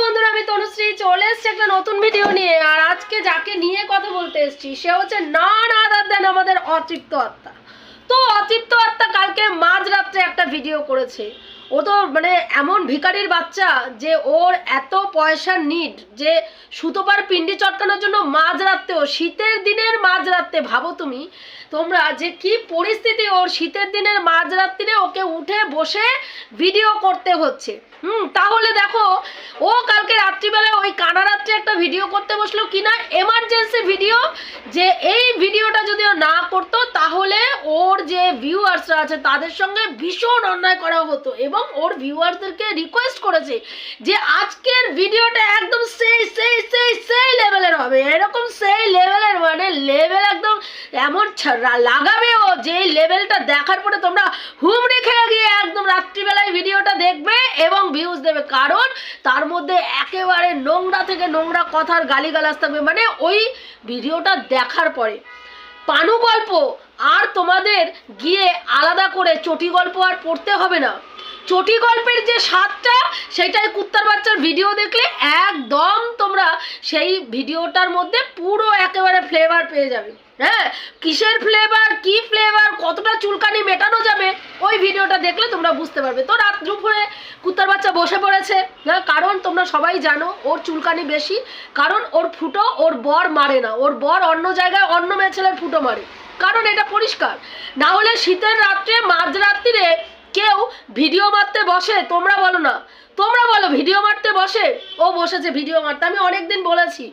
বন্ধুরা, আমি তনুশ্রী চলে এসেছি নতুন ভিডিও নিয়ে। আর আজকে যাকে নিয়ে কথা বলতে এসেছি, সে হচ্ছে না না দেন আমাদের অতৃপ্ত আত্মা। তো অতৃপ্ত আত্মা কালকে মাঝরাত্রে একটা ভিডিও করেছে। ও তো মানে এমন ভিখারির বাচ্চা যে ওর এত পয়সার নিড যে সুতোপার পিন্ডি চটকানোর জন্য মাঝ মাঝরাত্রেও শীতের দিনের মাঝ মাঝরাত্রে ভাবো তুমি, তোমরা যে কি পরিস্থিতি ওর শীতের দিনের মাঝরাত্রিরে ওকে উঠে বসে ভিডিও করতে হচ্ছে। হুম, তাহলে দেখো, ও কালকে রাত্রিবেলায় ওই কানা রাত্রে একটা ভিডিও করতে বসল কিনা এমার্জেন্সি ভিডিও যে এই ভিডিওটা যদি ও না করতো, তাহলে ওর যে ভিউয়ার্সরা আছে, তাদের সঙ্গে ভীষণ অন্যায় করা হতো এবং ওর ভিউয়ার্সদেরকে রিকোয়েস্ট করেছে যে আজকের ভিডিওটা একদম সেই সেই সেই সেই লেভেলের হবে। এরকম সেই লেভেলের মানে লেভেল একদম এমন লাগাবে ও যে লেভেলটা দেখার পরে তোমরা হুমড়ি খেয়ে গিয়ে একদম রাত্রিবেলায় ভিডিওটা দেখবে এবং ভিউজ দেবে। কারণ তার মধ্যে একেবারে নোংরা থেকে নোংরা কথার গালিগালাজ থাকবে। মানে ওই ভিডিওটা দেখার পরে। পানু গল্প আর তোমাদের গিয়ে আলাদা করে চটি গল্প আর পড়তে হবে না। চটি গল্পের যে স্বাদটা, সেটাই কুত্তার বাচ্চার ভিডিও দেখলে একদম তোমরা সেই ভিডিওটার মধ্যে পুরো একেবারে ফ্লেভার পেয়ে যাবে। হ্যাঁ কিসের ফ্লেভার কি ফ্লেভার কতটা চুলকানি মেটানো যাবে, ওই ভিডিওটা দেখলে তোমরা বুঝতে পারবে। তো রাত দুপুরে কুত্তার বাচ্চা বসে পড়েছে হ্যাঁ কারণ তোমরা সবাই জানো ওর চুলকানি বেশি, কারণ ওর ফুটো ওর বর মারে না, ওর বর অন্য জায়গায় অন্য মেয়ে ছেলের ফুটো মারে। কারণ এটা পরিষ্কার। না হলে শীতের রাত্রে মাঝরাত্রিরে কেউ ভিডিও মারতে বসে, তোমরা বলো না। তোমরা বলো, ভিডিও মারতে বসে? ও বসেছে ভিডিও মারতে, আমি অনেকদিন বলেছি।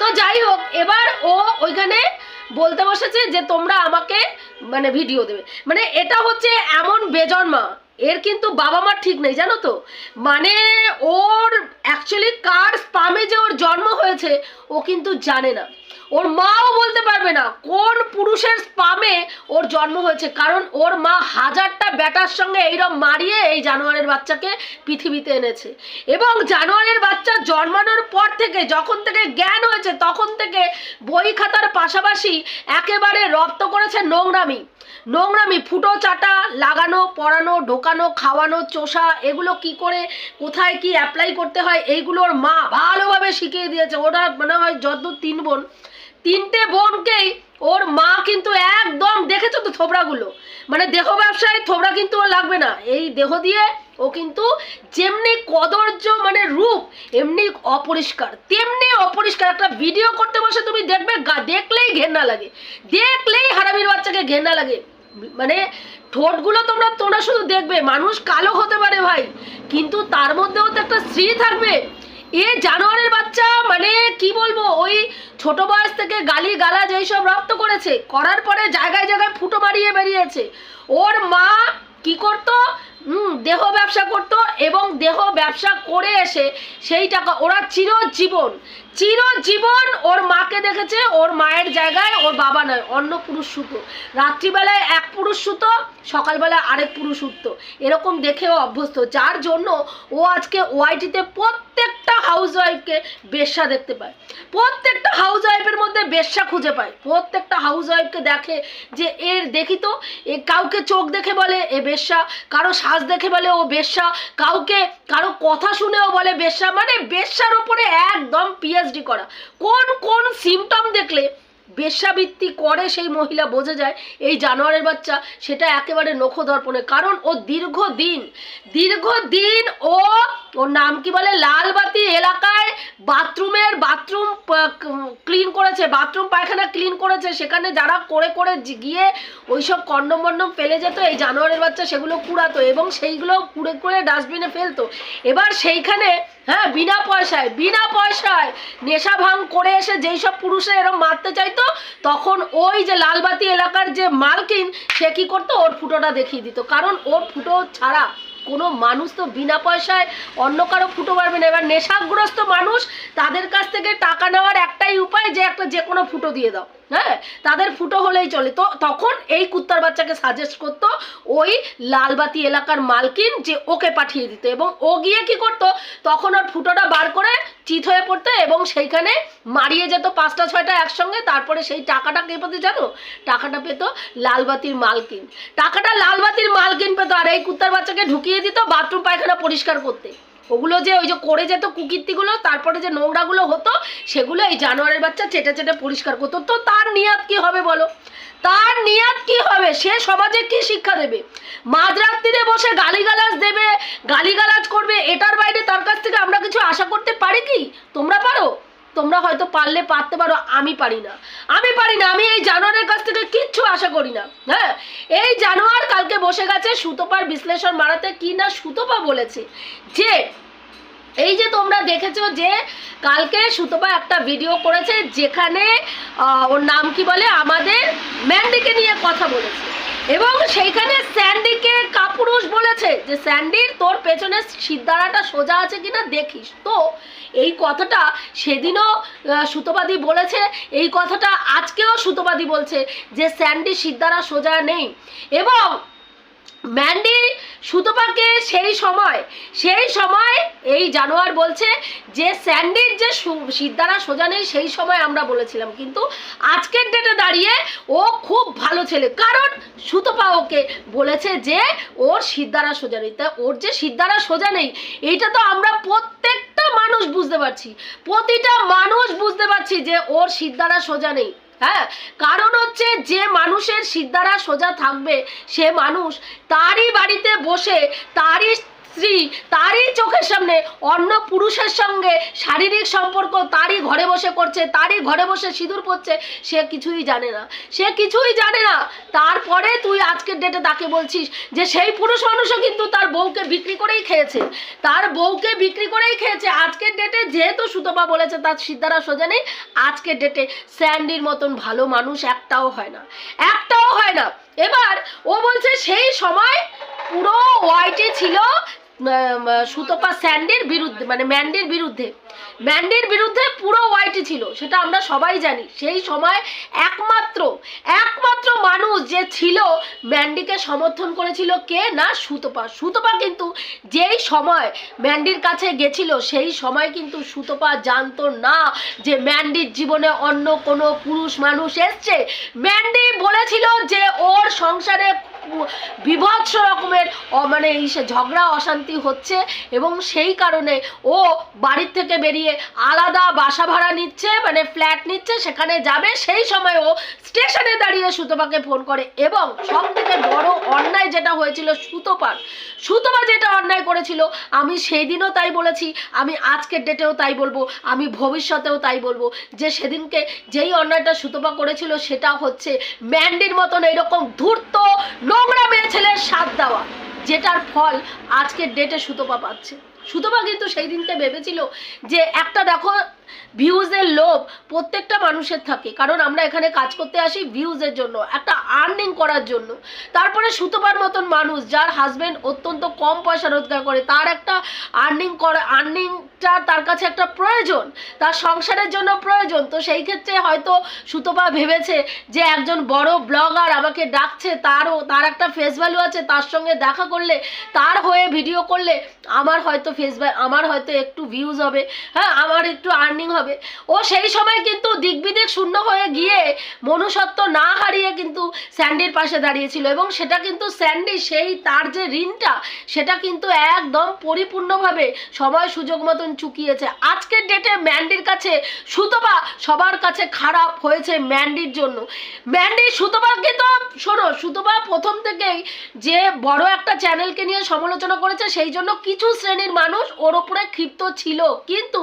তো যাই হোক, এবার ও ওইখানে বলতে বসেছে যে তোমরা আমাকে মানে ভিডিও দেবে। মানে এটা হচ্ছে এমন বেজন্মা এর কিন্তু বাবা মা ঠিক নেই, জানো তো? মানে ওর অ্যাকচুয়ালি কার স্পামে যে ওর জন্ম হয়েছে, ও কিন্তু জানে না। ওর মাও বলতে পারবে না কোন পুরুষের স্পামে ওর জন্ম হয়েছে। কারণ ওর মা হাজারটা ব্যাটার সঙ্গে এইরকম মারিয়ে এই জানোয়ারের বাচ্চাকে পৃথিবীতে এনেছে। এবং জানোয়ারের বাচ্চা জন্মানোর পর থেকে, যখন থেকে জ্ঞান হয়েছে, তখন থেকে বই খাতার পাশাপাশি একেবারে রপ্ত করেছে নোংরামি। নোংরামি, ফুটো চাটা লাগানো পরানো ঢোকানো, খাওয়ানো, চোষা, এগুলো কি করে, কোথায় কি অ্যাপ্লাই করতে হয় এইগুলোর মা ভালোভাবে শিখিয়ে দিয়েছে। ওরা মনে হয় যত তিন বোন। তিনটে বোনকেই ওর মা কিন্তু একদম দেখেছ তো থোবড়াগুলো? মানে দেহ ব্যবসায় থোবড়া কিন্তু ওর লাগবে না। এই দেহ দিয়ে ও কিন্তু যেমনি কদর্য মানে রূপ, এমনি অপরিষ্কার। তেমনি অপরিষ্কার। একটা ভিডিও করতে বসে তুমি দেখবে, গা- দেখলেই ঘেন্না লাগে। দেখলেই হারামির বাচ্চাকে ঘেন্না লাগে। মানে ঠোঁটগুলো তোমরা তোমরা শুধু দেখবে। মানুষ কালো হতে পারে ভাই। কিন্তু তার মধ্যেও তো একটা স্ত্রী থাকবে। এ জানোয়ারের বাচ্চা মানে কি বলব, ওই ছোট বয়স থেকে গালি গালাজ এইসব রপ্ত করেছে, করার পরে জায়গায় জায়গায় ফুটো মারিয়ে বেরিয়েছে। ওর মা কি করতো? দেহ ব্যবসা করত এবং দেহ ব্যবসা করে এসে সেই টাকা, ওরা চিরজীবন চিরজীবন ওর মাকে দেখেছে, ওর মায়ের জায়গায় ওর বাবা নয়, অন্য পুরুষ সুতো। রাত্রিবেলায় এক পুরুষ সুতো, সকালবেলায় আরেক পুরুষ উঠতো এরকম দেখেও অভ্যস্ত। যার জন্য ও আজকে ওয়াইটিতে প্রত্যেকটা হাউস ওয়াইফকে বেশ্যা দেখতে পায়। প্রত্যেকটা হাউস ওয়াইফের মধ্যে বেশ্যা খুঁজে পায়। প্রত্যেকটা হাউস ওয়াইফকে দেখে যে এর দেখি তো, এ কাউকে চোখ দেখে বলে এ বেশ্যা, কারও শ্বাস দেখে বলে ও বেশ্যা, কাউকে, কারও কথা শুনেও বলে বেশ্যা। মানে বেশ্যার ওপরে একদম পিএইচডি করা। কোন কোন সিমটম দেখলে বেশ্যাবৃত্তি করে সেই মহিলা বোঝা যায় এই জানোয়ারের বাচ্চা সেটা একেবারে নখ দর্পণে কারণ ও দীর্ঘদিন দীর্ঘদিন ও, ওর নাম কি বলে? লালবাতি এলাকায় বাথরুমের বাথরুম ক্লিন করেছে, বাথরুম পায়খানা ক্লিন করেছে। সেখানে যারা করে করে গিয়ে ওইসব কন্ডম মন্ডম ফেলে যেত, এই জানোয়ারের বাচ্চা সেগুলো কুড়াতো এবং সেইগুলো কুড়ে কুড়ে ডাস্টবিনে ফেলতো। এবার সেইখানে হ্যাঁ বিনা পয়সায় বিনা পয়সায় নেশা ভাঙ করে এসে যেই সব পুরুষে এরম মারতে চাইতো তখন ওই যে লালবাতি এলাকার যে মালকিন, সে কি করতো? ওর ফুটোটা দেখিয়ে দিত। কারণ ওর ফুটো ছাড়া কোনো মানুষ তো বিনা পয়সায় অন্য কারও ফুটো পারবে না। এবার নেশাগ্রস্ত মানুষ তাদের কাছ থেকে টাকা নেওয়ার একটাই উপায় যে একটা যে কোনো ফুটো দিয়ে দাও। হ্যাঁ তাদের ফুটো হলেই চলে। তো তখন এই কুত্তার বাচ্চাকে সাজেস্ট করতো ওই লালবাতি এলাকার মালকিন যে ওকে পাঠিয়ে দিত এবং ও গিয়ে কি করতো, তখন ওর ফুটোটা বার করে চিত হয়ে পড়তো এবং সেইখানে মারিয়ে যেত পাঁচটা, ছয়টা একসঙ্গে, তারপরে সেই টাকাটা কে পেতো জানো? টাকাটা পেত লালবাতির মালকিন। টাকাটা লালবাতির মালকিন পেতো আর এই কুত্তার বাচ্চাকে ঢুকিয়ে দিত বাথরুম পায়খানা পরিষ্কার করতে। ওগুলো যে ওই যে করে যেত কুকীর্তিগুলো, তারপরে যে নোংরাগুলো হতো, সেগুলো এই জানোয়ারের বাচ্চা চেটে চেটে পরিষ্কার করতো। তো তার নিয়াদ কি হবে বলো? তার নিয়াদ কি হবে? সে সমাজে কি শিক্ষা দেবে? মাঝরাত্রিরে বসে গালিগালাজ দেবে, গালিগালাজ করবে, এটার বাইরে তার কাছ থেকে আমরা কিছু আশা করতে পারি কি? তোমরা পারো? তোমরা হয়তো পারলে পারতে পারো, আমি পারি না। আমি পারি না, আমি এই জানোয়ারের কাছ থেকে কিচ্ছু আশা করি না। হ্যাঁ এই জানোয়ার কালকে বসে গেছে সুতোপার বিশ্লেষণ মারাতে, কি না সুতোপা বলেছে? যে, এই যে তোমরা দেখেছ যে, কালকে সুতপা একটা ভিডিও করেছে যেখানে ওর নাম কি বলে? আমাদের ম্যান্ডিকে নিয়ে কথা বলেছে। এবং সেইখানে স্যান্ডিকে কাপুরুষ বলেছে যে স্যান্ডির তোর পেছনে সিদ্ধারাটা সোজা আছে কিনা দেখিস। তো এই কথাটা সেদিনও সুতোবাদী বলেছে, এই কথাটা আজকেও সুতোবাদী বলছে যে, স্যান্ডি সিদ্ধারা সোজা নেই। এবং ম্যান্ডি সুতপাকে সেই সময় সেই সময় এই জানোয়ার বলছে যে স্যান্ডির যে সিদ্ধারা সোজা নেই, সেই সময় আমরা বলেছিলাম। কিন্তু আজকের ডেটে দাঁড়িয়ে ও খুব ভালো ছেলে। কারণ সুতপা ওকে বলেছে যে ওর সিদ্ধারা সোজা নেই। তা ওর যে সিদ্ধারা সোজা নেই, এইটা তো আমরা প্রত্যেকটা মানুষ বুঝতে পারছি। প্রতিটা মানুষ বুঝতে পারছি যে ওর সিদ্ধারা সোজা নেই। হ্যাঁ কারণ হচ্ছে যে মানুষের সিদ্ধারা সোজা থাকবে সে মানুষ তারই বাড়িতে বসে তারই স্ত্রী, তারই চোখের সামনে অন্য পুরুষের সঙ্গে শারীরিক সম্পর্ক তারই ঘরে বসে করছে, তারই ঘরে বসে সিঁদুর পড়ছে সে কিছুই জানে না। সে কিছুই জানে না। তারপরে তুই আজকের ডেটে তাকে বলছিস যে সেই পুরুষ মানুষও কিন্তু তার বউকে বিক্রি করেই খেয়েছে। তার বউকে বিক্রি করেই খেয়েছে। আজকের ডেটে যেহেতু সুতপা বলেছে তার সিদ্ধারা সোজা নেই, আজকের ডেটে স্যান্ডির মতন ভালো মানুষ একটাও হয় না। একটাও হয় না। এবার ও বলছে, সেই সময় পুরো ওয়াইটি ছিল সুতপা স্যান্ডির বিরুদ্ধে মানে ম্যান্ডির বিরুদ্ধে। ম্যান্ডির বিরুদ্ধে পুরো ওয়াইটি ছিল, সেটা আমরা সবাই জানি। সেই সময় একমাত্র একমাত্র মানুষ যে ছিল, ম্যান্ডিকে সমর্থন করেছিল কে? না, সুতপা। সুতপা কিন্তু যেই সময় ম্যান্ডির কাছে গেছিল, সেই সময় কিন্তু সুতপা জানতো না যে ম্যান্ডির জীবনে অন্য কোনো পুরুষ মানুষ এসছে। ম্যান্ডি বলেছিল যে ওর সংসারে বিভৎস রকমের মানে এই ঝগড়া, অশান্তি হচ্ছে এবং সেই কারণে ও বাড়ির থেকে বেরিয়ে আলাদা বাসা ভাড়া নিচ্ছে মানে ফ্ল্যাট নিচ্ছে, সেখানে যাবে, সেই সময় ও স্টেশনে দাঁড়িয়ে সুতপাকে ফোন করে এবং সব থেকে বড় অন্যায় যেটা হয়েছিল সুতপার, সুতপা যেটা অন্যায় করেছিল, আমি সেই দিনও তাই বলেছি, আমি আজকের ডেটেও তাই বলব, আমি ভবিষ্যতেও তাই বলব, যে সেদিনকে যেই অন্যায়টা সুতপা করেছিল সেটা হচ্ছে ম্যান্ডির মতন এরকম ধূর্ত নোংরা মেয়ে ছেলের সাথ দেওয়া, যেটার ফল আজকের ডেটে সুতপা পাচ্ছে। সুতপা কিন্তু সেই দিনকে ভেবেছিল যে একটা দেখো ভিউজের লোভ প্রত্যেকটা মানুষের থাকে। কারণ আমরা এখানে কাজ করতে আসি ভিউজের জন্য, একটা আর্নিং করার জন্য। তারপরে সুতপার মতন মানুষ যার হাজব্যান্ড অত্যন্ত কম পয়সা রোজগার করে, তার একটা আর্নিং করা আর্নিংটা তার কাছে একটা প্রয়োজন, তার সংসারের জন্য প্রয়োজন। তো সেই ক্ষেত্রে হয়তো সুতপা ভেবেছে যে একজন বড় ব্লগার আমাকে ডাকছে, তারও, তার একটা ফেস ভ্যালু আছে, তার সঙ্গে দেখা করলে, তার হয়ে ভিডিও করলে আমার হয়তো ফেস আমার হয়তো একটু ভিউজ হবে হ্যাঁ আমার একটু আর্নিং হবে। ও সেই সময় কিন্তু দিকবিদিক শূন্য হয়ে গিয়ে মনুষ্যত্ব না হারিয়ে কিন্তু স্যান্ডির পাশে দাঁড়িয়েছিল এবং সেটা কিন্তু স্যান্ডি সেই তার যে ঋণটা, সেটা কিন্তু একদম পরিপূর্ণভাবে সময় সুযোগ মতন চুকিয়েছে। আজকের ডেটে ম্যান্ডির কাছে সুতপা সবার কাছে খারাপ হয়েছে ম্যান্ডির জন্য। ম্যান্ডি সুতপাকে তো শোনো, সুতপা প্রথম থেকেই যে বড় একটা চ্যানেলকে নিয়ে সমালোচনা করেছে, সেই জন্য কিছু শ্রেণির মানুষ ওর ওপরে ক্ষিপ্ত ছিল। কিন্তু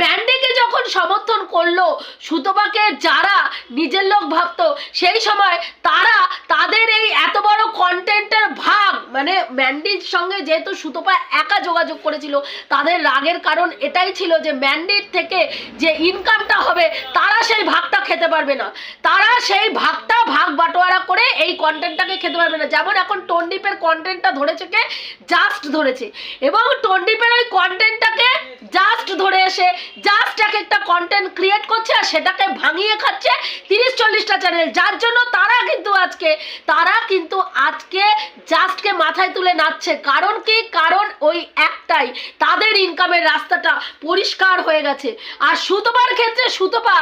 ম্যান্ডিকে যখন সমর্থন করল সুতপাকে যারা নিজের লোক ভাবতো, সেই সময় তারা তাদের এই এত বড় কন্টেন্টের ভাগ মানে ম্যান্ডির সঙ্গে যেহেতু সুতপা একা যোগাযোগ করেছিল, তাদের রাগের কারণ এটাই ছিল যে ম্যান্ডির থেকে যে ইনকামটা হবে, তারা সেই ভাগটা খেতে পারবে না। তারা সেই ভাগটা ভাগ বাটোয়ারা করে এই কন্টেন্টটাকে খেতে পারবে না। যেমন এখন টন্ডিপের কন্টেন্টটা ধরেছে কে? জাস্ট ধরেছে। এবং টন্ডিপের ওই ধরে এসে জাস্ট এক একটা কন্টেন্ট ক্রিয়েট করছে আর সেটাকে ভাঙিয়ে খাচ্ছে তিরিশ চল্লিশটা চ্যানেল যার জন্য তারা কিন্তু আজকে, তারা কিন্তু আজকে জাস্টকে মাথায় তুলে নাচছে। কারণ কি? কারণ ওই একটাই, তাদের ইনকামের রাস্তাটা পরিষ্কার হয়ে গেছে। আর সুতপার ক্ষেত্রে সুতপা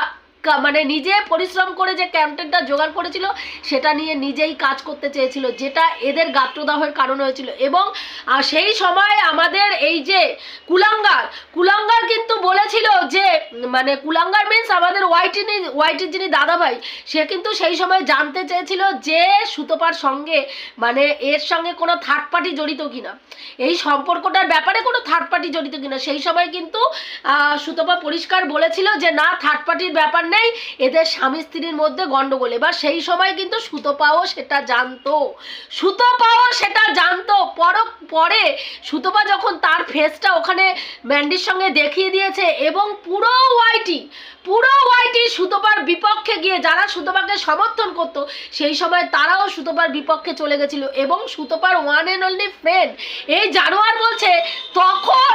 মানে নিজে পরিশ্রম করে যে ক্যাম্পেনটা জোগাড় করেছিল, সেটা নিয়ে নিজেই কাজ করতে চেয়েছিল, যেটা এদের গাত্রদাহের কারণ হয়েছিল। এবং সেই সময় আমাদের এই যে কুলাঙ্গার কুলাঙ্গার কিন্তু বলেছিল যে মানে কুলাঙ্গার মিন্স আমাদের ওয়াইটিনি ওয়াইটির যিনি দাদাভাই, সে কিন্তু সেই সময় জানতে চেয়েছিল যে সুতোপার সঙ্গে মানে এর সঙ্গে কোনো থার্ড পার্টি জড়িত কিনা। এই সম্পর্কটার ব্যাপারে কোনো থার্ড পার্টি জড়িত কিনা, সেই সময় কিন্তু সুতপা পরিষ্কার বলেছিল যে, না থার্ড পার্টির ব্যাপার নেই, এদের স্বামী স্ত্রীর মধ্যে গন্ডগোল। এবার সেই সময় কিন্তু সুতপাও সেটা জানতো। সুতপাও সেটা জানতো। পর, পরে সুতপা যখন তার ফেসটা ওখানে ম্যান্ডির সঙ্গে দেখিয়ে দিয়েছে এবং পুরো ওয়াইটি পুরো ওয়াইটি সুতপার বিপক্ষে গিয়ে যারা সুতপাকে সমর্থন করত, সেই সময় তারাও সুতপার বিপক্ষে চলে গেছিল এবং সুতপার ওয়ান অ্যান্ড অনলি ফ্রেন্ড এই জানোয়ার বলছে, তখন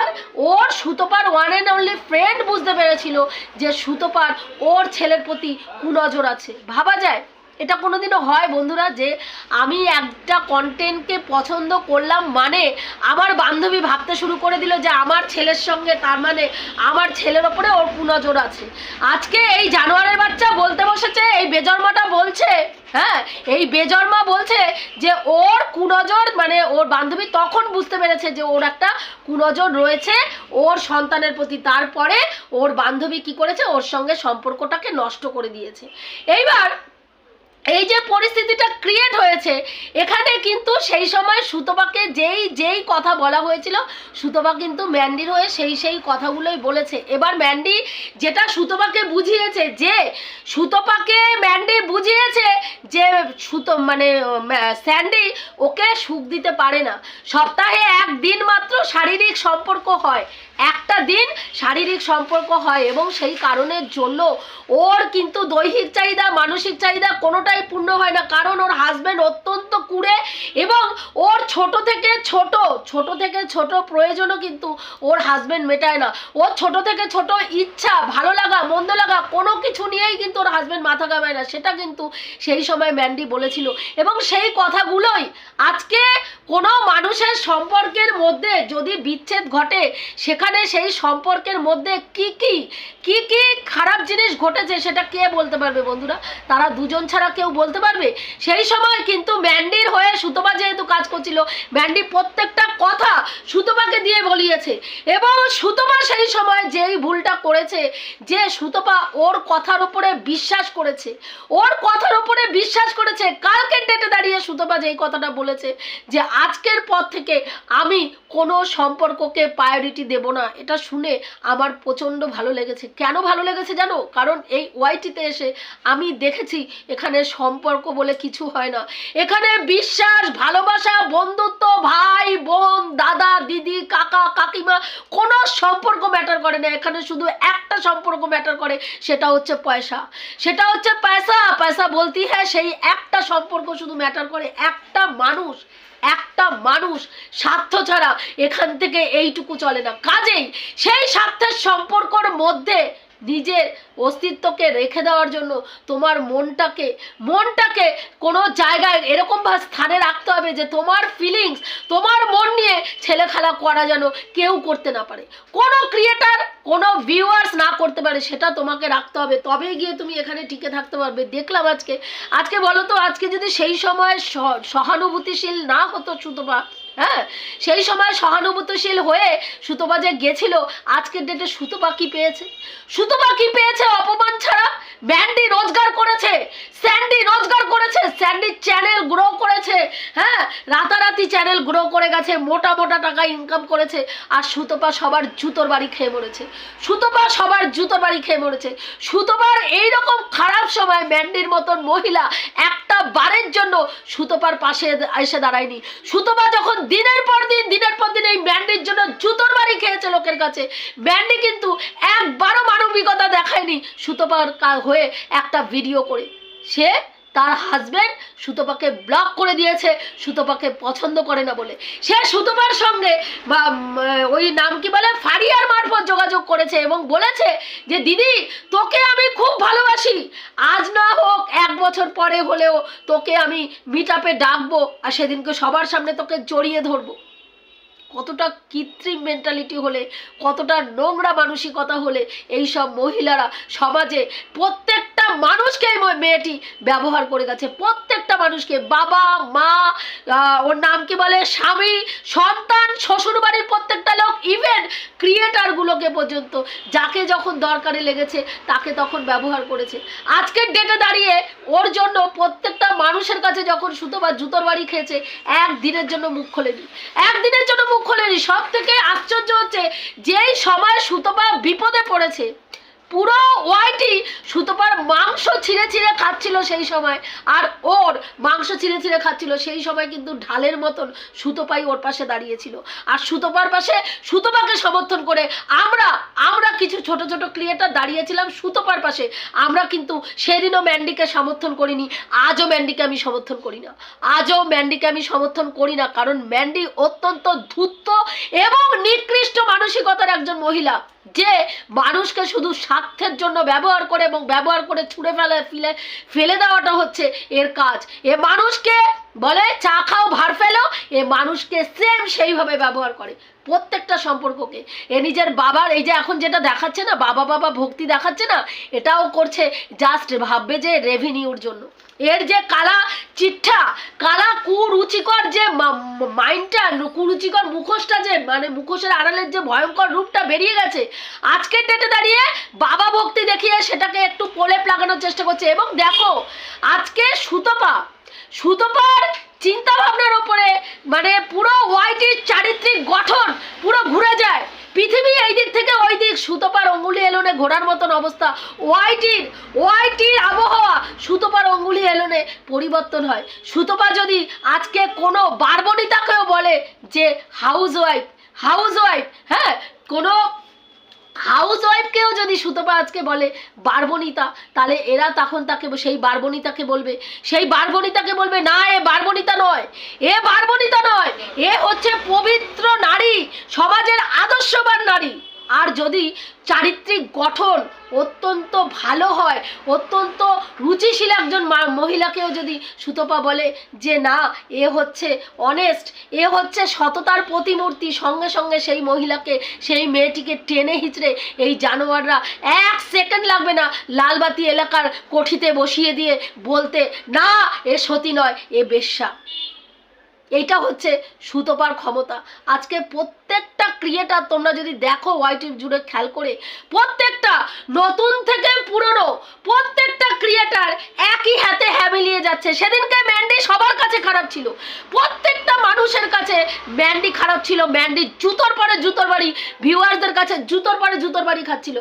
ওর সুতপার ওয়ান অ্যান্ড অনলি ফ্রেন্ড বুঝতে পেরেছিল যে সুতপার ওর ছেলের প্রতি কুনজর আছে। ভাবা যায় এটা কোনোদিনও হয় বন্ধুরা যে আমি একটা কন্টেন্টকে পছন্দ করলাম মানে আমার বান্ধবী ভাবতে শুরু করে দিল যে আমার ছেলের সঙ্গে তার মানে আমার ছেলের ওপরে ওর কুনজর আছে। আজকে এই জানোয়ারের বাচ্চা বলতে বসেছে, এই বেজন্মাটা বলছে হ্যাঁ এই বেজন্মা বলছে যে ওর কুনজর মানে ওর বান্ধবী তখন বুঝতে পেরেছে যে ওর একটা কুনজর রয়েছে ওর সন্তানের প্রতি। তারপরে ওর বান্ধবী কি করেছে? ওর সঙ্গে সম্পর্কটাকে নষ্ট করে দিয়েছে। এইবার এই যে পরিস্থিতিটা ক্রিয়েট হয়েছে, এখানে কিন্তু সেই সময় সুতপাকে যেই যেই কথা বলা হয়েছিল, সুতপা কিন্তু ম্যান্ডির হয়ে সেই সেই কথাগুলোই বলেছে। এবার ম্যান্ডি যেটা সুতপাকে বুঝিয়েছে যে, সুতপাকে ম্যান্ডি বুঝিয়েছে যে, সুতো মানে স্যান্ডি ওকে সুখ দিতে পারে না। সপ্তাহে একদিন মাত্র শারীরিক সম্পর্ক হয়। একটা দিন শারীরিক সম্পর্ক হয় এবং সেই কারণের জন্য ওর কিন্তু দৈহিক চাহিদা, মানসিক চাহিদা কোনোটাই পূর্ণ হয় না। কারণ ওর হাজবেন্ড অত্যন্ত কুড়ে এবং ওর ছোট থেকে ছোট ছোট থেকে ছোট প্রয়োজনও কিন্তু ওর হাজবেন্ড মেটায় না। ওর ছোট থেকে ছোট ইচ্ছা, ভালো লাগা, মন্দ লাগা কোনো কিছু নিয়েই কিন্তু ওর হাজবেন্ড মাথা ঘামায় না। সেটা কিন্তু সেই সময় ম্যান্ডি বলেছিল। এবং সেই কথাগুলোই আজকে কোনো মানুষের সম্পর্কের মধ্যে যদি বিচ্ছেদ ঘটে, সেখানে সেই সম্পর্কের মধ্যে কি কি কি কি খারাপ জিনিস ঘটেছে সেটা কে বলতে পারবে বন্ধুরা? তারা দুজন ছাড়া কেউ বলতে পারবে? সেই সময় কিন্তু ম্যান্ডির হয়ে সুতমা যেহেতু কাজ করছিল। ম্যান্ডি প্রত্যেকটা কথা সুতপাকে দিয়ে বলিয়েছে। এবং সুতপা সেই সময় যেই ভুলটা করেছে, যে সুতপা ওর কথার উপরে বিশ্বাস করেছে। ওর কথার উপরে বিশ্বাস করেছে। কালকের ডেটে দাঁড়িয়ে সুতপা যেই কথাটা বলেছে, যে আজকের পর থেকে আমি কোনো সম্পর্ককে প্রায়োরিটি দেব না। এটা শুনে আমার প্রচণ্ড ভালো লেগেছে। কেন ভালো লেগেছে জানো? কারণ এই ওয়াইটিতে এসে আমি দেখেছি, এখানে সম্পর্ক বলে কিছু হয় না। এখানে বিশ্বাস, ভালোবাসা বন্ধুত্ব, ভাই, বোন, দাদা, দিদি, কাকা, কাকিমা, কোনো সম্পর্ক ম্যাটার করে না। এখানে শুধু একটা সম্পর্ক ম্যাটার করে, সেটা হচ্ছে পয়সা। সেটা হচ্ছে পয়সা। পয়সা বলতি হ্যাঁ সেই একটা সম্পর্ক শুধু ম্যাটার করে। একটা মানুষ একটা মানুষ স্বার্থ ছাড়া এখান থেকে এইটুকু চলে না। কাজেই সেই স্বার্থের সম্পর্কর মধ্যে নিজের অস্তিত্বকে রেখে দেওয়ার জন্য তোমার মনটাকে মনটাকে কোনো জায়গায় এরকমভাবে স্থানে রাখতে হবে যে তোমার ফিলিংস তোমার মন নিয়ে ছেলে খেলা করা যেন কেউ করতে না পারে। কোনো ক্রিয়েটার কোনো ভিউয়ার্স না করতে পারে, সেটা তোমাকে রাখতে হবে। তবেই গিয়ে তুমি এখানে টিকে থাকতে পারবে। দেখলাম আজকে। আজকে বলো তো, আজকে যদি সেই সময় সহানুভূতিশীল না হতো সুতপা হ্যাঁ সেই সময় সহানুভূতিশীল হয়ে সুতপা যে গেছিল। আজকের ডেটে সুতো পাখি পেয়েছে? সুতো পাখি পেয়েছে অপমান ছাড়া? ব্যান্ডি রোজগার করেছে। স্যান্ডি রোজগার করেছে। স্যান্ডি চ্যানেল গ্রো করেছে। হ্যাঁ রাতারাতি চ্যানেল গ্রো করে গেছে, মোটা মোটা টাকা ইনকাম করেছে, আর সুতপা সবার জুতোর বাড়ি খেয়ে মরেছে। সুতপা সবার জুতোর বাড়ি খেয়ে মরেছে। সুতপার এইরকম খারাপ সময় ম্যান্ডির মতন মহিলা একটা বারের জন্য সুতপার পাশে এসে দাঁড়ায়নি। সুতপা যখন দিনের পর দিন, দিনের পর দিন এই ব্যান্ডির জন্য জুতোর বাড়ি খেয়েছে লোকের কাছে ব্যান্ডি কিন্তু একবারও মানবিকতা দেখায়নি সুতপার হয়ে একটা ভিডিও করে। সে তার হাজব্যান্ড সুতপাকে ব্লক করে দিয়েছে, সুতপাকে পছন্দ করে না বলে। সে সুতপার সঙ্গে, বা ওই নাম কি বলে, ফারিয়ার মারফত যোগাযোগ করেছে এবং বলেছে যে, দিদি, তোকে আমি খুব ভালোবাসি। আজ না হোক এক বছর পরে হলেও তোকে আমি মিট আপে ডাকবো আর সেদিনকে সবার সামনে তোকে জড়িয়ে ধরবো। কতটা কৃত্রিম মেন্টালিটি হলে, কতটা নোংরা মানসিকতা হলে এই সব মহিলারা সমাজে প্রত্যেকটা মানুষকে এই মেয়েটি ব্যবহার করে গেছে। প্রত্যেকটা মানুষকে বাবা, মা ওর নাম কি বলে? স্বামী, সন্তান শ্বশুর বাড়ির প্রত্যেকটা লোক ইভেন ক্রিয়েটারগুলোকে পর্যন্ত যাকে যখন দরকারে লেগেছে তাকে তখন ব্যবহার করেছে। আজকের ডেটে দাঁড়িয়ে ওর জন্য প্রত্যেকটা মানুষের কাছে যখন সুতো বা জুতোর বাড়ি খেয়েছে, একদিনের জন্য মুখ খোলেনি। একদিনের জন্য মুখ খোলেনি। সব থেকে আশ্চর্য হচ্ছে যেই সময় সুতপা বিপদে পড়েছে পুরো ওয়াইটি সুতোপার মাংস ছিঁড়ে ছিঁড়ে খাচ্ছিল সেই সময়। আর ওর মাংস ছিঁড়ে ছিঁড়ে খাচ্ছিল সেই সময় কিন্তু ঢালের মতন সুতোপাই ওর পাশে দাঁড়িয়েছিল। আর সুতোপার পাশে সুতোপাকে সমর্থন করে আমরা আমরা কিছু ছোট ছোট ক্রিয়েটার দাঁড়িয়েছিলাম সুতোপার পাশে। আমরা কিন্তু সেদিনও ম্যান্ডিকে সমর্থন করিনি, আজও ম্যান্ডিকে আমি সমর্থন করি না। আজও ম্যান্ডিকে আমি সমর্থন করি না, কারণ ম্যান্ডি অত্যন্ত ধূর্ত এবং নিকৃষ্ট মানসিকতার একজন মহিলা। যে মানুষকে শুধু স্বার্থের জন্য ব্যবহার করে এবং ব্যবহার করে ছুঁড়ে ফেলে ফেলে ফেলে দেওয়াটা হচ্ছে এর কাজ। এ মানুষকে বলে, চা খাও, ভার ফেলো। এ মানুষকে সেম সেইভাবে ব্যবহার করে। প্রত্যেকটা সম্পর্ককে। এ নিজের বাবার, এই যে এখন যেটা দেখাচ্ছে না, বাবা বাবা ভক্তি দেখাচ্ছে না, এটাও করছে জাস্ট ভাববে যে রেভিনিউর জন্য। এর যে কালা চিঠা, কালা কুরুচিকর যে মাইন্ডটা কুরুচিকর মুখোশটা যে মানে মুখোশের আড়ালের যে ভয়ঙ্কর রূপটা বেরিয়ে গেছে, আজকের ডেটে দাঁড়িয়ে বাবা ভক্তি দেখিয়ে সেটাকে একটু প্রলেপ লাগানোর চেষ্টা করছে। এবং দেখো, আজকে সুতপা, সুতপার চিন্তা ভাবনার ওপরে মানে পুরো ওয়াইটির চারিত্রিক গঠন পুরো ঘুরে যায়। পৃথিবী এই দিক থেকে ওই দিক, সুতোপার অঙ্গুলি এলোনে ঘোরার মতন অবস্থা। ওয়াইটির ওয়াইটির আবহাওয়া সুতোপার অঙ্গুলি এলোনে পরিবর্তন হয়। সুতপা যদি আজকে কোনো বারবনিতাকেও বলে যে হাউস ওয়াইফ হাউস ওয়াইফ হ্যাঁ কোনো হাউস ওয়াইফকেও যদি সুতপা আজকে বলে বারবনিতা তাহলে এরা তখন তাকে সেই বারবনিতাকে বলবে। সেই বারবনিতাকে বলবে, না, এ বারবনিতা নয়। এ বারবনিতা নয়। এ হচ্ছে পবিত্র নারী, সমাজের আদর্শবান নারী। আর যদি চারিত্রিক গঠন অত্যন্ত ভালো হয়, অত্যন্ত রুচিশীল একজন মহিলাকেও যদি সুতপা বলে যে না, এ হচ্ছে অনেস্ট এ হচ্ছে সততার প্রতিমূর্তি, সঙ্গে সঙ্গে সেই মহিলাকে, সেই মেয়েটিকে টেনে হিচড়ে এই জানোয়াররা এক সেকেন্ড লাগবে না লালবাতি এলাকার কঠিতে বসিয়ে দিয়ে বলতে, না, এ সতী নয়, এ বেশ্যা। এইটা হচ্ছে সুতোপার ক্ষমতা। আজকে প্রত্যেকটা ক্রিয়েটার তোমরা যদি দেখো ওয়াইটিভ জুড়ে খেয়াল করে, প্রত্যেকটা নতুন থেকে পুরনো, প্রত্যেকটা ক্রিয়েটার একই হাতে হ্যামিলিয়ে যাচ্ছে। সেদিনকে ম্যান্ডি সবার কাছে খারাপ ছিল। প্রত্যেকটা মানুষের কাছে ম্যান্ডি খারাপ ছিল। ম্যান্ডি জুতোর পরে জুতোর বাড়ি ভিউয়ার্সদের কাছে জুতোর পরে জুতোর বাড়ি খাচ্ছিল।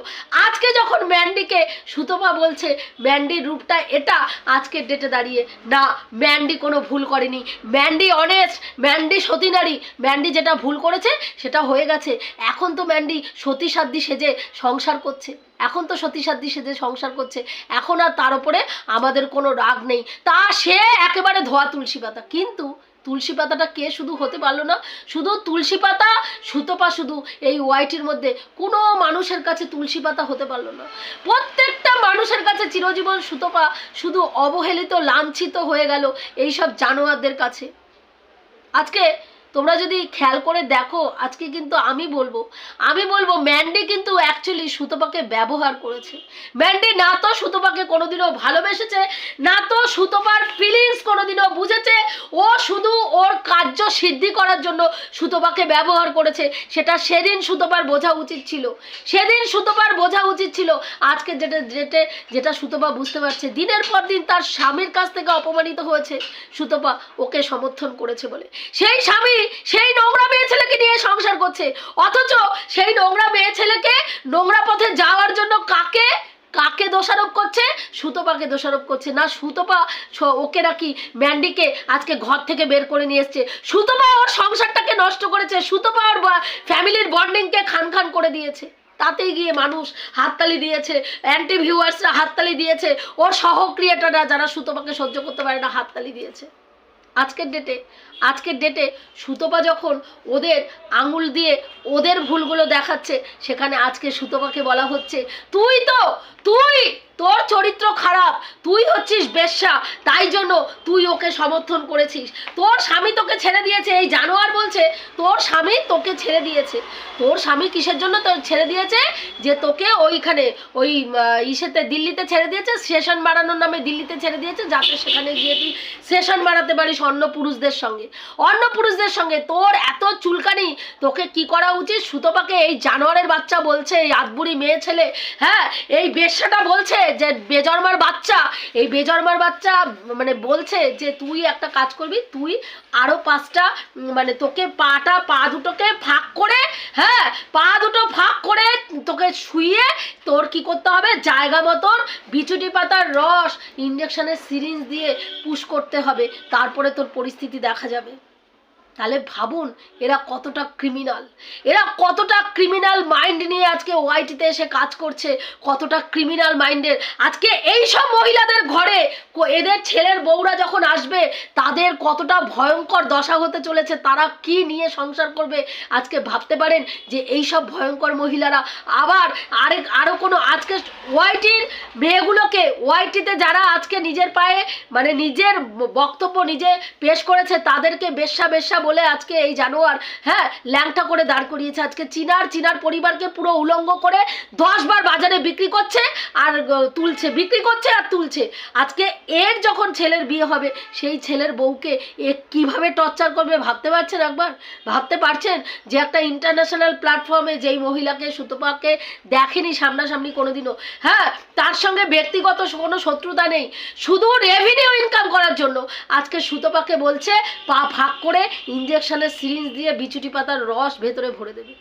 আজকে যখন ম্যান্ডিকে সুতপা বলছে ম্যান্ডির রূপটা এটা, আজকের ডেটে দাঁড়িয়ে, না ম্যান্ডি কোনো ভুল করেনি। ম্যান্ডি অনেস্ট ম্যান্ডি সতী নারী। ম্যান্ডি যেটা ভুল করেছে সেটা হয়ে গেছে। এখন তো ম্যান্ডি সতী সাধ্যি সেজে সংসার করছে। এখন তো সতী সাধ্যি সেজে সংসার করছে। এখন আর তার উপরে আমাদের কোনো রাগ নেই। তা সে একেবারে ধোয়া তুলসী পাতা। কিন্তু তুলসী পাতাটা কে শুধু হতে পারল না? শুধু তুলসী পাতা সুতপা শুধু এই ওয়াইটির মধ্যে কোনো মানুষের কাছে তুলসী পাতা হতে পারল না। প্রত্যেকটা মানুষের কাছে চিরজীবন সুতপা শুধু অবহেলিত, লাঞ্ছিত হয়ে গেল এইসব জানোয়ারদের কাছে। আজকে তোমরা যদি খেয়াল করে দেখো, আজকে কিন্তু আমি বলব আমি বলব ম্যান্ডি কিন্তু অ্যাকচুয়ালি সুতপাকে ব্যবহার করেছে। ম্যান্ডি না তো সুতপাকে কোনোদিনও ভালোবেসেছে, না তো সুতপার ফিলিংস কোনোদিনও বুঝেছে, ও শুধু ওর কার্য সিদ্ধি করার জন্য সুতপাকে ব্যবহার করেছে। সেটা সেদিন সুতপার বোঝা উচিত ছিল। সেদিন সুতপার বোঝা উচিত ছিল। আজকে যেটা যেটা যেটা সুতপা বুঝতে পারছে, দিনের পর দিন তার স্বামীর কাছ থেকে অপমানিত হয়েছে সুতপা, ওকে সমর্থন করেছে বলে। সেই স্বামী সেই নোংরা মেয়ে ছেলেকে নিয়ে সংসার করছে। অথচ সেই নোংরা মেয়ে ছেলেকে নোংরা পথে যাওয়ার জন্য কাকে? কাকে দোষারোপ করছে? সুতপাকে দোষারোপ করছে। না, সুতপা ওকে নাকি ম্যান্ডিকে আজকে ঘর থেকে বের করে নিয়ে এসছে। সুতপা ওর সংসারটাকে নষ্ট করেছে। সুতপা ওর ফ্যামিলির বন্ডিংকে খান খান করে দিয়েছে। তাতেই গিয়ে মানুষ হাততালি দিয়েছে। অ্যান্টি ভিউয়ার্সরা হাততালি দিয়েছে। ওর সহ ক্রিয়েটাররা যারা সুতপাকে সহ্য করতে পারে না, হাততালি দিয়েছে। আজকের ডেটে আজকের ডেটে সুতপা যখন ওদের আঙুল দিয়ে ওদের ভুলগুলো দেখাচ্ছে, সেখানে আজকে সুতপাকে বলা হচ্ছে, তুই তো, তুই, তোর চরিত্র খারাপ, তুই হচ্ছিস বেশ্যা, তাই জন্য তুই ওকে সমর্থন করেছিস। তোর স্বামী তোকে ছেড়ে দিয়েছে, এই জানোয়ার বলছে, তোর স্বামী তোকে ছেড়ে দিয়েছে। তোর স্বামী কিসের জন্য তোর ছেড়ে দিয়েছে? যে তোকে ওইখানে, ওই ইসেতে দিল্লিতে ছেড়ে দিয়েছে, সেশন বাড়ানোর নামে দিল্লিতে ছেড়ে দিয়েছে, যাতে সেখানে গিয়ে তুই সেশন বাড়াতে পারিস অন্য পুরুষদের সঙ্গে। অন্য পুরুষদের সঙ্গে তোর এত চুলকানি, তোকে কি করা উচিত? সুতপাকে এই জানোয়ারের বাচ্চা বলছে, এই আদবুড়ি মেয়ে ছেলে হ্যাঁ এই বেশ্যাটা বলছে যে বেজন্মার বাচ্চা, এই বেজন্মার বাচ্চা মানে বলছে যে তুই একটা কাজ করবি, তুই আরও পাঁচটা মানে তোকে পাটা, পা দুটোকে ফাঁক করে হ্যাঁ পা দুটো ফাঁক করে তোকে শুয়ে তোর কি করতে হবে? জায়গা মতন বিচুটি পাতার রস ইঞ্জেকশনের সিরিঞ্জ দিয়ে পুশ করতে হবে। তারপরে তোর পরিস্থিতি দেখা যাবে। avait তাহলে ভাবুন, এরা কতটা ক্রিমিনাল এরা কতটা ক্রিমিনাল মাইন্ড নিয়ে আজকে ওয়াইটিতে এসে কাজ করছে? কতটা ক্রিমিনাল মাইন্ডের আজকে এই সব মহিলাদের ঘরে এদের ছেলের বউরা যখন আসবে, তাদের কতটা ভয়ঙ্কর দশা হতে চলেছে, তারা কি নিয়ে সংসার করবে? আজকে ভাবতে পারেন যে এই সব ভয়ঙ্কর মহিলারা আবার আরেক আরও কোনো আজকে ওয়াইটির মেয়েগুলোকে ওয়াইটিতে যারা আজকে নিজের পায়ে মানে নিজের বক্তব্য নিজে পেশ করেছে, তাদেরকে বেশ্যা বেশ্যা বলে আজকে এই জানোয়ার হ্যাঁ ল্যাংটা করে দাঁড় করিয়েছে। আজকে চিনার চিনার পরিবারকে পুরো উলঙ্গ করে দশবার বাজারে বিক্রি করছে আর তুলছে, বিক্রি করছে আর তুলছে। আজকে এর যখন ছেলের বিয়ে হবে, সেই ছেলের বউকে এ কীভাবে টর্চার করবে ভাবতে পারছেন একবার? ভাবতে পারছেন যে একটা ইন্টারন্যাশনাল প্ল্যাটফর্মে যেই মহিলাকে, সুতপাকে দেখেনি সামনাসামনি কোনোদিনও? হ্যাঁ তার সঙ্গে ব্যক্তিগত কোনো শত্রুতা নেই। শুধু রেভিনিউ ইনকাম করার জন্য। আজকে সুতপাকে বলছে, পা ফাঁক করে ইঞ্জেকশনের সিরিঞ্জ দিয়ে বিচুটি পাতার রস ভেতরে ভরে দেবে।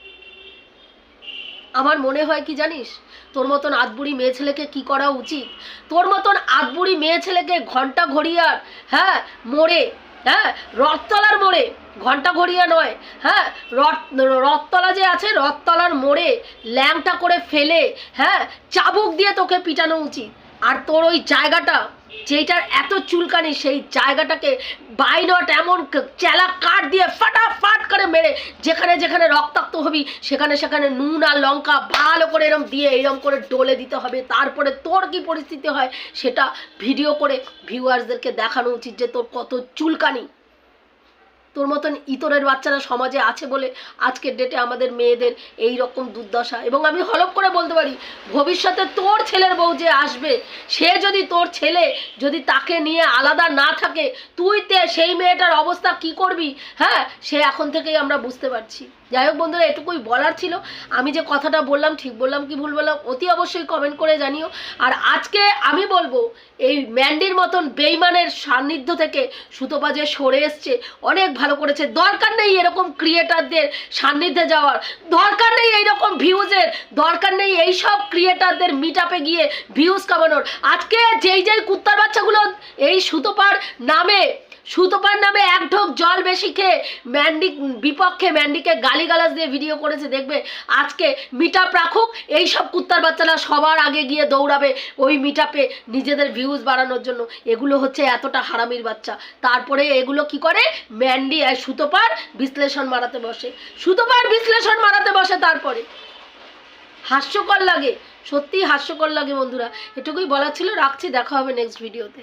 আমার মনে হয় কি জানিস? তোর মতন আদবুড়ি মেয়ে ছেলেকে কি করা উচিত? তোর মতন আদবুড়ি মেয়ে ছেলেকে ঘণ্টা ঘড়িয়ার হ্যাঁ মোড়ে হ্যাঁ রথতলার মোড়ে, ঘণ্টা ঘড়িয়া নয় হ্যাঁ রথ, রথতলা যে আছে, রথতলার মোড়ে ল্যাংটা করে ফেলে হ্যাঁ চাবুক দিয়ে তোকে পিটানো উচিত। আর তোর ওই জায়গাটা যেইটার এত চুলকানি, সেই জায়গাটাকে বাইনট এমন চেলা কাঠ দিয়ে ফাটাফাট করে মেরে, যেখানে যেখানে রক্তাক্ত হবি, সেখানে সেখানে নুন আর লঙ্কা ভালো করে এরম দিয়ে এরম করে ডলে দিতে হবে। তারপরে তোর কি পরিস্থিতি হয় সেটা ভিডিও করে ভিউয়ার্সদেরকে দেখানো উচিত যে তোর কত চুলকানি। তোর মতন ইতরের বাচ্চারা সমাজে আছে বলে আজকের ডেটে আমাদের মেয়েদের এই রকম দুর্দশা। এবং আমি হলপ করে বলতে পারি, ভবিষ্যতে তোর ছেলের বউ যে আসবে, সে যদি তোর ছেলে যদি তাকে নিয়ে আলাদা না থাকে, তুই তে সেই মেয়েটার অবস্থা কি করবি? হ্যাঁ সে এখন থেকেই আমরা বুঝতে পারছি। যাই হোক বন্ধুরা, এটুকুই বলার ছিল। আমি যে কথাটা বললাম, ঠিক বললাম কি ভুল বললাম, অতি অবশ্যই কমেন্ট করে জানিও। আর আজকে আমি বলব, এই ম্যান্ডির মতন বেইমানের সান্নিধ্য থেকে সুতপা যে সরে এসছে, অনেক ভালো করেছে। দরকার নেই এরকম ক্রিয়েটারদের সান্নিধ্যে যাওয়ার। দরকার নেই এইরকম ভিউজের দরকার নেই এইসব ক্রিয়েটারদের মিট আপে গিয়ে ভিউজ কামানোর। আজকে যেই যেই কুত্তার বাচ্চাগুলো এই সুতোপার নামে সুতপার নামে এক ঢোক জল বেশি খেয়ে ম্যান্ডি বিপক্ষে ম্যান্ডিকে গালিগালাজ দিয়ে ভিডিও করেছে, দেখবে? আজকে মিটাপ রাখুক এই সব কুত্তার বাচ্চারা সবার আগে গিয়ে দৌড়াবে ওই মিটাপে নিজেদের ভিউজ বাড়ানোর জন্য। এগুলো হচ্ছে এতটা হারামির বাচ্চা। তারপরে এগুলো কি করে? ম্যান্ডি আর সুতপার বিশ্লেষণ মারাতে বসে। সুতপার বিশ্লেষণ মারাতে বসে তারপরে। হাস্যকর লাগে, সত্যিই হাস্যকর লাগে বন্ধুরা। এটুকুই বলার ছিল, রাখছি, দেখা হবে নেক্সট ভিডিওতে